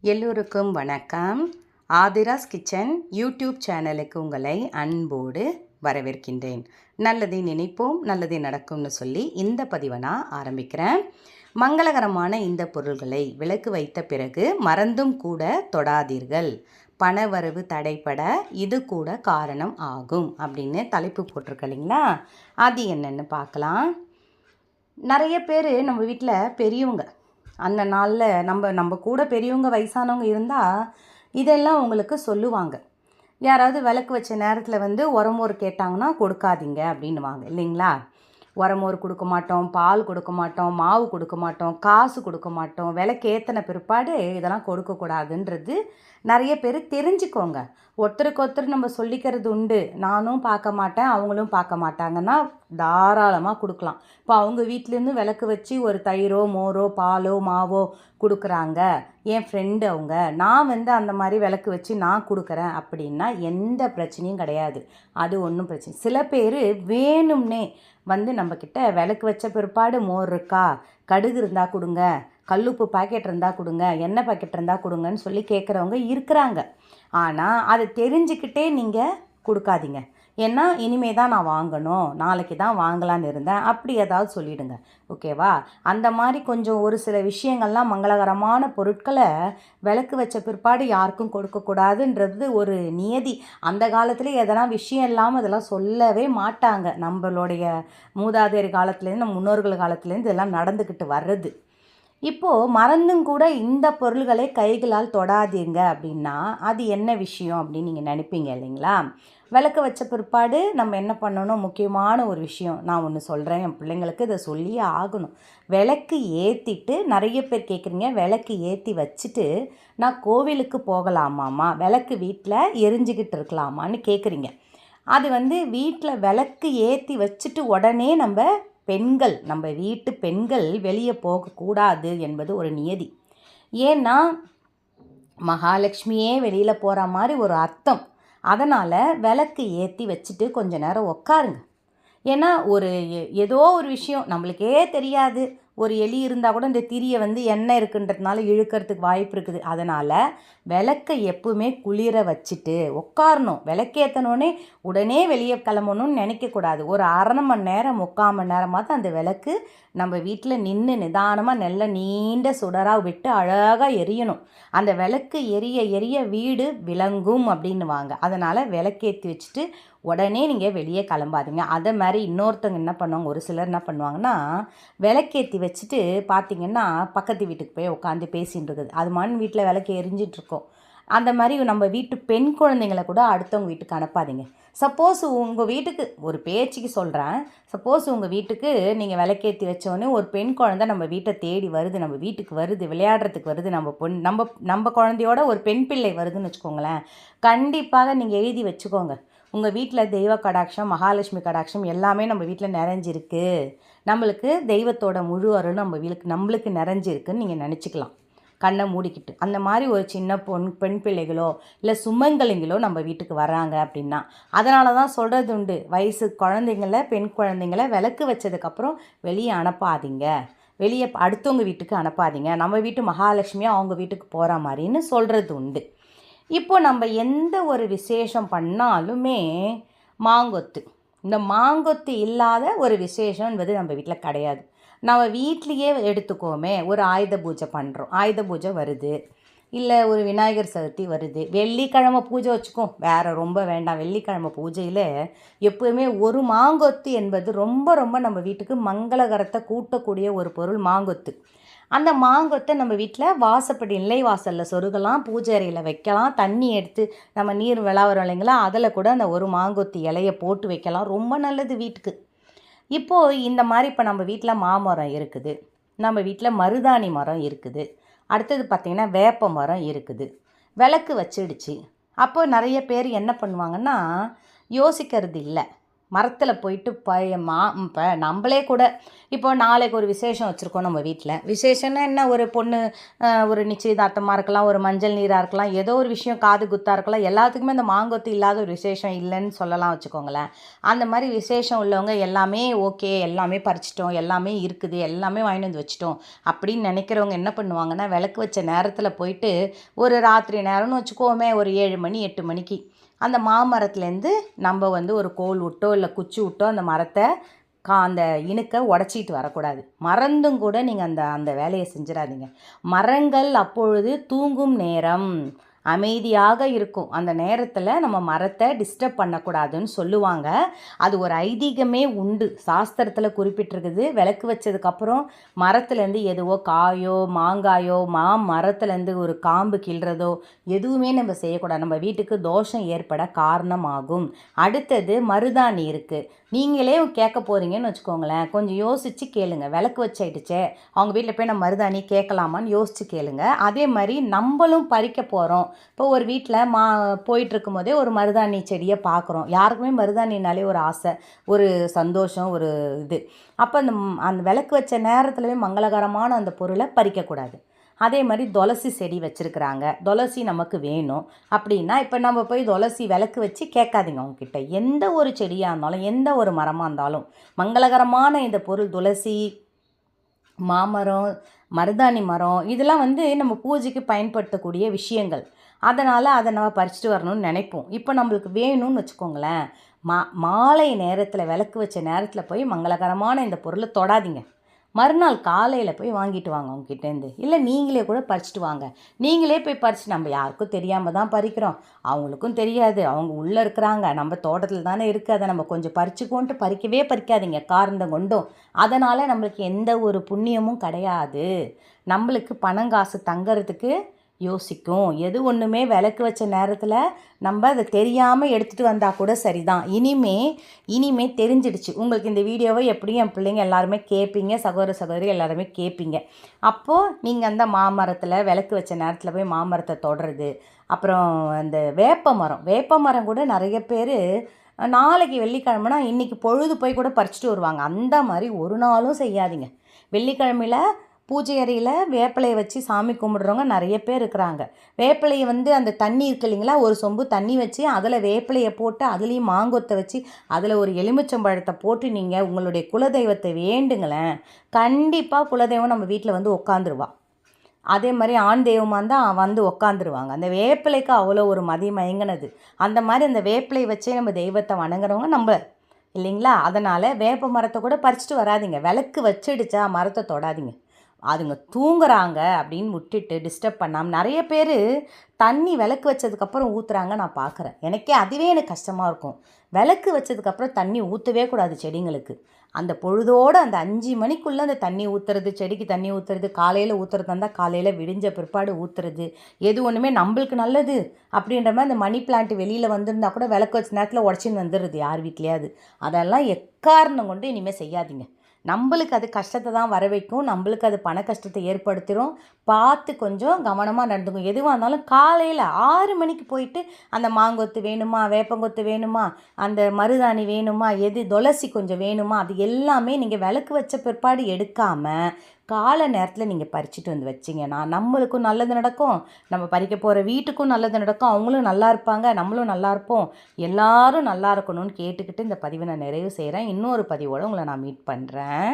எல்லோருக்கும் வணக்கம். Aadhira's kitchen YouTube சேனலுக்கு உங்களை அன்போடு வரவேற்கின்றேன். நல்லதை நினைப்போம் நல்லதே நடக்கும்னு சொல்லி இந்த பதிவை நான் ஆரம்பிக்கிறேன். மங்களகரமான இந்த பொருள்களை விளக்கு வைத்த பிறகு மறந்தும் கூட தொடாதீர்கள். பணவரவு தடைப்பட இது கூட காரணம் ஆகும் அப்படின்னு தலைப்பு போட்டிருக்க இல்லைங்களா? அது என்னென்னு பார்க்கலாம். நிறைய பேர் நம்ம வீட்டில் பெரியவங்க அந்த நாளில் நம்ம நம்ம கூட பெரியவங்க வயசானவங்க இருந்தால் இதெல்லாம் உங்களுக்கு சொல்லுவாங்க. யாராவது விளக்கு வச்ச நேரத்தில் வந்து உரமோர் கேட்டாங்கன்னா கொடுக்காதீங்க அப்படின்னுவாங்க இல்லைங்களா? உரமோர் கொடுக்க மாட்டோம் பால் கொடுக்க மாட்டோம் மாவு கொடுக்க மாட்டோம் காசு கொடுக்க மாட்டோம் விலைக்கு ஏற்றின பிற்பாடு இதெல்லாம் கொடுக்கக்கூடாதுன்றது நிறைய பேர் தெரிஞ்சுக்கோங்க. ஒருத்தருக்கு ஒருத்தர் நம்ம சொல்லிக்கிறது உண்டு. நானும் பார்க்க மாட்டேன் அவங்களும் பார்க்க மாட்டாங்கன்னா தாராளமாக கொடுக்கலாம். இப்போ அவங்க வீட்டிலேருந்து விளக்கு வச்சு ஒரு தயிரோ மோரோ பாலோ மாவோ கொடுக்குறாங்க. என் ஃப்ரெண்டு அவங்க நான் வந்து அந்த மாதிரி விளக்கு வச்சு நான் கொடுக்குறேன் அப்படின்னா எந்த பிரச்சனையும் கிடையாது. அது ஒன்றும் பிரச்சனை சில பேர் வேணும்னே வந்து நம்மக்கிட்ட விளக்கு வச்ச பிற்பாடு மோர் இருக்கா? கடுகு இருந்தால் கொடுங்க. கல்லுப்பு பாக்கெட் இருந்தால் கொடுங்க எண்ணெய் பாக்கெட் இருந்தால் கொடுங்கன்னு சொல்லி கேட்குறவங்க இருக்கிறாங்க. ஆனால் அதை தெரிஞ்சுக்கிட்டே நீங்கள் கொடுக்காதீங்க. ஏன்னா இனிமே தான் நான் வாங்கணும் நாளைக்கு தான் வாங்கலான்னு இருந்தேன். அப்படி ஏதாவது சொல்லிவிடுங்க ஓகேவா அந்த மாதிரி கொஞ்சம் ஒரு சில விஷயங்கள்லாம் மங்களகரமான பொருட்களை விளக்கு வச்ச பிற்பாடு யாருக்கும் கொடுக்கக்கூடாதுன்றது ஒரு நியதி. அந்த காலத்துல எதனா விஷயம் இல்லாமல் இதெல்லாம் சொல்லவே மாட்டாங்க. நம்மளுடைய மூதாதையர் காலத்துலேருந்து நம்ம முன்னோர்கள் காலத்துலேருந்து இதெல்லாம் நடந்துக்கிட்டு வர்றது. இப்போது மறந்தும் கூட இந்த பொருள்களை கைகளால் தொடாதீங்க அப்படின்னா அது என்ன விஷயம் அப்படின்னு நீங்கள் நினைப்பீங்க இல்லைங்களா? விளக்கு வச்ச பிற்பாடு நம்ம என்ன பண்ணணும்? முக்கியமான ஒரு விஷயம் நான் ஒன்று சொல்கிறேன் என் பிள்ளைங்களுக்கு இதை சொல்லியே ஆகணும். விளக்கு ஏற்றிட்டு நிறைய பேர் கேட்குறீங்க விளக்கு ஏற்றி வச்சுட்டு நான் கோவிலுக்கு போகலாமாம்மா? விளக்கு வீட்டில் எரிஞ்சிக்கிட்டு இருக்கலாமான்னு கேட்குறீங்க அது வந்து வீட்டில் விளக்கு ஏற்றி வச்சுட்டு உடனே நம்ம பெண்கள் நம்ம வீட்டு பெண்கள் வெளியே போகக்கூடாது என்பது ஒரு நியதி. ஏன்னா மகாலட்சுமியே வெளியில் போகிற மாதிரி ஒரு அர்த்தம். அதனால் விளக்கு ஏற்றி வச்சுட்டு கொஞ்ச நேரம் உக்காருங்க. ஏன்னா ஒரு எ- ஏதோ ஒரு விஷயம் நம்மளுக்கே தெரியாது. ஒரு எலி இருந்தால் கூட இந்த திரியை வந்து எண்ணெய் இருக்குன்றதுனால இழுக்கிறதுக்கு வாய்ப்பு இருக்குது. அதனால் விளக்கை எப்பவுமே குளிர வச்சுட்டு உட்காரணும் விளக்கேற்றணுன்னே உடனே வெளியே கிளம்பணும்னு நினைக்கக்கூடாது ஒரு அரை மணி நேரம் முக்கால் மணி நேரமாவது அந்த விளக்கு நம்ம வீட்டில் நின்று நிதானமாக நல்ல நீண்ட சுடராக விட்டு அழகாக எரியணும். அந்த விளக்கு எரிய எரிய வீடு விளங்கும் அப்படின்னுவாங்க. அதனால் விளக்கேற்றி வச்சுட்டு உடனே நீங்கள் வெளியே கிளம்பாதீங்க. அதே மாதிரி இன்னொருத்தவங்க என்ன பண்ணுவாங்க? ஒரு சிலர் என்ன பண்ணுவாங்கன்னா விளக்கேற்றி வச்சுட்டு பார்த்தீங்கன்னா பக்கத்து வீட்டுக்கு போய் உட்காந்து பேசிகிட்டு இருக்குது. அது மண் வீட்டில் விளக்கு எரிஞ்சிட்ருக்கோம் அந்த மாதிரி நம்ம வீட்டு பெண் குழந்தைங்கள கூட அடுத்தவங்க வீட்டுக்கு அனுப்பாதீங்க. சப்போஸ் உங்கள் வீட்டுக்கு ஒரு பேச்சுக்கு சொல்கிறேன் சப்போஸ் உங்கள் வீட்டுக்கு நீங்கள் விளக்கேற்றி வச்சோடனே ஒரு பெண் குழந்தை நம்ம வீட்டை தேடி வருது நம்ம வீட்டுக்கு வருது விளையாடுறதுக்கு வருது நம்ம பொண் நம்ம நம்ம குழந்தையோட ஒரு பெண் பிள்ளை வருதுன்னு வச்சுக்கோங்களேன் கண்டிப்பாக நீங்கள் எழுதி வச்சுக்கோங்க. உங்கள் வீட்டில் தெய்வ கடாட்சம் மகாலட்சுமி கடாட்சம் எல்லாமே நம்ம வீட்டில் நிறைஞ்சிருக்கு. நம்மளுக்கு தெய்வத்தோட முழு அருள் நம்ம வீட்டுக்கு நம்மளுக்கு நிறைஞ்சிருக்குன்னு நீங்கள் நினச்சிக்கலாம். கண்ணை மூடிக்கிட்டு. அந்த மாதிரி ஒரு சின்ன பொன் பெண் பிள்ளைகளோ இல்லை சுமங்கலிங்களோ நம்ம வீட்டுக்கு வராங்க அப்படின்னா அதனால தான் சொல்கிறது உண்டு. வயசு குழந்தைங்கள பெண் குழந்தைங்கள விளக்கு வச்சதுக்கப்புறம் வெளியே அனுப்பாதீங்க. வெளியே அடுத்தவங்க வீட்டுக்கு அனுப்பாதீங்க. நம்ம வீட்டு மகாலட்சுமியாக அவங்க வீட்டுக்கு போகிற மாதிரின்னு சொல்கிறது உண்டு. இப்போ நம்ம எந்த ஒரு விசேஷம் பண்ணாலுமே மாங்கொத்து. இந்த மாங்கொத்து இல்லாத ஒரு விசேஷம் என்பது நம்ம வீட்டில் கிடையாது. நம்ம வீட்லேயே எடுத்துக்கோமே ஒரு ஆயுத பூஜை பண்ணுறோம் ஆயுத பூஜை வருது. இல்லை ஒரு விநாயகர் சதுர்த்தி வருது. வெள்ளிக்கிழமை பூஜை வச்சுக்கோம் வேறு ரொம்ப வேண்டாம். வெள்ளிக்கிழமை பூஜையில் எப்போவுமே ஒரு மாங்கொத்து என்பது ரொம்ப ரொம்ப நம்ம வீட்டுக்கு மங்களகரத்தை கூட்டக்கூடிய ஒரு பொருள் மாங்கொத்து. அந்த மாங்கொத்தை நம்ம வீட்டில் வாசப்படி நிலை வாசலில் சொருகலாம் பூஜை அறையில் வைக்கலாம். தண்ணி எடுத்து நம்ம நீர் விளாவரம் இல்லைங்களா? அதில் கூட அந்த ஒரு மாங்கொத்து இலையை போட்டு வைக்கலாம். ரொம்ப நல்லது வீட்டுக்கு. இப்போது இந்த மாதிரி இப்போ நம்ம வீட்டில் மாமரம் இருக்குது. நம்ம வீட்டில் மருதாணி மரம் இருக்குது. அடுத்தது பார்த்திங்கன்னா வேப்ப மரம் இருக்குது. விளக்கு வச்சிடுச்சு. அப்போ நிறைய பேர் என்ன பண்ணுவாங்கன்னா யோசிக்கிறது இல்லை. மரத்தில் போயிட்டு ப மா இப்போ நம்மளே கூட இப்போ நாளைக்கு ஒரு விசேஷம் வச்சுருக்கோம் நம்ம வீட்டில் விசேஷம்னா என்ன? ஒரு பொண்ணு ஒரு நிச்சயதார்த்தமாக இருக்கலாம் ஒரு மஞ்சள் நீராக இருக்கலாம் ஏதோ ஒரு விஷயம் காது குத்தாக இருக்கலாம் எல்லாத்துக்குமே அந்த மாங்கொத்து இல்லாத ஒரு விசேஷம் இல்லைன்னு சொல்லலாம் வச்சுக்கோங்களேன். அந்த மாதிரி விசேஷம் உள்ளவங்க எல்லாமே ஓகே எல்லாமே பறிச்சிட்டோம் எல்லாமே இருக்குது எல்லாமே வாங்கிட்டு வந்து வச்சிட்டோம் அப்படின்னு நினைக்கிறவங்க என்ன பண்ணுவாங்கன்னா விளக்கு வச்ச நேரத்தில் போயிட்டு ஒரு ராத்திரி நேரம்னு வச்சுக்கோமே ஒரு ஏழு மணி எட்டு மணிக்கு அந்த மாமரத்துலேருந்து நம்ம வந்து ஒரு கோல் விட்டோ இல்லை குச்சி விட்டோ அந்த மரத்தை கா அந்த இணுக்கை உடச்சிட்டு வரக்கூடாது. மறந்தும் கூட நீங்கள் அந்த அந்த வேலையை செஞ்சிடாதீங்க. மரங்கள் அப்பொழுது தூங்கும் நேரம். அமைதியாக இருக்கும். அந்த நேரத்தில் நம்ம மரத்தை டிஸ்டர்ப் பண்ணக்கூடாதுன்னு சொல்லுவாங்க. அது ஒரு ஐதீகமே உண்டு. சாஸ்திரத்தில் குறிப்பிட்டிருக்குது. விளக்கு வச்சதுக்கப்புறம் மரத்துலேருந்து எதுவோ காயோ மாங்காயோ மா மரத்துலேருந்து ஒரு காம்பு கிள்றதோ எதுவுமே நம்ம செய்யக்கூடாது. நம்ம வீட்டுக்கு தோஷம் ஏற்பட காரணமாகும். அடுத்தது மருதாணி இருக்குது நீங்களே கேட்க போகிறீங்கன்னு வச்சுக்கோங்களேன். கொஞ்சம் யோசித்து கேளுங்க. விளக்கு வச்சாயிடுச்சே. அவங்க வீட்டில் போய் நம்ம மருதாணி கேட்கலாமான்னு யோசித்து கேளுங்க. அதே மாதிரி நம்மளும் பறிக்க போகிறோம் இப்போ ஒரு வீட்டில் மா போயிட்டுருக்கும் போதே ஒரு மருதாணி செடியை பார்க்குறோம். யாருக்குமே மருதாணினாலே ஒரு ஆசை ஒரு சந்தோஷம் ஒரு இது. அப்போ அந்த அந்த விளக்கு வச்ச நேரத்துலவே மங்களகரமான அந்த பொருளை பறிக்கக்கூடாது அதே மாதிரி துளசி செடி வச்சுருக்குறாங்க. துளசி நமக்கு வேணும். அப்படின்னா இப்போ நம்ம போய் துளசி விளக்கு வச்சு கேட்காதீங்க உங்ககிட்ட. எந்த ஒரு செடியாக இருந்தாலும் எந்த ஒரு மரமாக இருந்தாலும் மங்களகரமான இந்த பொருள் துளசி மாமரம் மருதாணி மரம் இதெல்லாம் வந்து நம்ம பூஜைக்கு பயன்படுத்தக்கூடிய விஷயங்கள். அதனால் அதை நம்ம பறிச்சுட்டு வரணும்னு நினைப்போம். இப்போ நம்மளுக்கு வேணும்னு வச்சுக்கோங்களேன் மா மாலை நேரத்தில் விளக்கு வச்ச நேரத்தில் போய் மங்களகரமான இந்த பொருளை தொடாதீங்க. மறுநாள் காலையில் போய் வாங்கிட்டு வாங்க அவங்ககிட்டேருந்து இல்லை நீங்களே கூட பறிச்சுட்டு வாங்க. நீங்களே போய் பறிச்சு நம்ம யாருக்கும் தெரியாமல் தான் பறிக்கிறோம். அவங்களுக்கும் தெரியாது. அவங்க உள்ளே இருக்கிறாங்க. நம்ம தோட்டத்தில் தானே இருக்குது அதை நம்ம கொஞ்சம் பறிச்சுக்கோன்ட்டு பறிக்கவே பறிக்காதீங்க. காரணம் கொண்டும். அதனால் நம்மளுக்கு எந்த ஒரு புண்ணியமும் கிடையாது. நம்மளுக்கு பணம் காசு தங்கறதுக்கு யோசிக்கும். எது ஒன்றுமே விளக்கு வச்ச நேரத்தில் நம்ம அதை தெரியாமல் எடுத்துகிட்டு வந்தால் கூட சரிதான். இனிமே இனிமே தெரிஞ்சிடுச்சு. உங்களுக்கு இந்த வீடியோவை எப்படியும் என் பிள்ளைங்க எல்லாருமே கேட்பீங்க சகோதர சகோதரி எல்லாருமே கேட்பீங்க அப்போது நீங்கள் அந்த மாமரத்தில் விளக்கு வச்ச நேரத்தில் போய் மாமரத்தை தொடுறது அப்புறம் அந்த வேப்ப மரம். வேப்ப மரம் கூட நிறைய பேர் நாளைக்கு வெள்ளிக்கிழமைனா இன்றைக்கி பொழுது போய் கூட பறிச்சுட்டு வருவாங்க. அந்த மாதிரி ஒரு நாளும் செய்யாதீங்க. வெள்ளிக்கிழமையில் பூஜை அறையில் வேப்பிலையை வச்சு சாமி கும்பிடுறவங்க நிறைய பேர் இருக்கிறாங்க. வேப்பிலையை வந்து அந்த தண்ணி இருக்கு இல்லைங்களா? ஒரு சொம்பு தண்ணி வச்சு அதில் வேப்பிலையை போட்டு அதுலேயும் மாங்கொத்தை வச்சு அதில் ஒரு எலுமிச்சம்பழத்தை போட்டு நீங்கள் உங்களுடைய குலதெய்வத்தை வேண்டுங்களேன். கண்டிப்பாக குலதெய்வம் நம்ம வீட்டில் வந்து உட்காந்துருவா அதே மாதிரி ஆண் தெய்வமாக இருந்தால் வந்து உக்காந்துருவாங்க. அந்த வேப்பிலைக்கு அவ்வளோ ஒரு மதி மயங்கினது. அந்த மாதிரி அந்த வேப்பிலை வச்சே நம்ம தெய்வத்தை வணங்குறவங்க நம்ம இல்லைங்களா? அதனால் வேப்ப மரத்தை கூட பறிச்சுட்டு வராதிங்க. விளக்கு வச்சிடுச்சா மரத்தை தொடாதீங்க. அதுங்க தூங்குறாங்க அப்படின்னு விட்டுட்டு டிஸ்டர்ப் பண்ணாமல் நிறைய பேர் தண்ணி விளக்கு வச்சதுக்கப்புறம் ஊற்றுறாங்க நான் பார்க்குறேன் எனக்கே அதுவே எனக்கு கஷ்டமாக இருக்கும். விளக்கு வச்சதுக்கப்புறம் தண்ணி ஊற்றவே கூடாது செடிங்களுக்கு. அந்த பொழுதோடு அந்த அஞ்சு மணிக்குள்ளே அந்த தண்ணி ஊற்றுறது செடிக்கு தண்ணி ஊற்றுறது காலையில் ஊற்றுறது இருந்தால் காலையில் விடிஞ்ச பிற்பாடு ஊற்றுறது எது ஒன்றுமே நம்மளுக்கு நல்லது அப்படின்ற மாதிரி அந்த மணி பிளான்ட் வெளியில் வந்திருந்தால் கூட விளக்கு வச்ச நேரத்தில் உடச்சின்னு வந்துடுது யார் வீட்லையாவது. அதெல்லாம் எக்காரணம் கொண்டு இனிமேல் செய்யாதீங்க. நம்மளுக்கு அது கஷ்டத்தை தான் வர வைக்கும் நம்மளுக்கு அது பண கஷ்டத்தை ஏற்படுத்திடும் பார்த்து கொஞ்சம் கவனமாக நடந்துக்கும். எதுவாக இருந்தாலும் காலையில் ஆறு மணிக்கு போயிட்டு அந்த மாங்கொத்து வேணுமா வேப்பங்கொத்து வேணுமா அந்த மருதாணி வேணுமா எது துளசி கொஞ்சம் வேணுமா அது எல்லாமே நீங்கள் விளக்கு வச்ச பிற்பாடு எடுக்காமல் காலை நேரத்தில் நீங்கள் பறிச்சுட்டு வந்து வச்சிங்கன்னா நம்மளுக்கும் நல்லது நடக்கும். நம்ம பறிக்க போகிற வீட்டுக்கும் நல்லது நடக்கும். அவங்களும் நல்லா இருப்பாங்க. நம்மளும் நல்லா இருப்போம். எல்லாரும் நல்லா இருக்கணும்னு கேட்டுக்கிட்டு இந்த பதிவை நான் நிறைவு செய்கிறேன் இன்னொரு பதிவோடு உங்களை நான் மீட் பண்ணுறேன்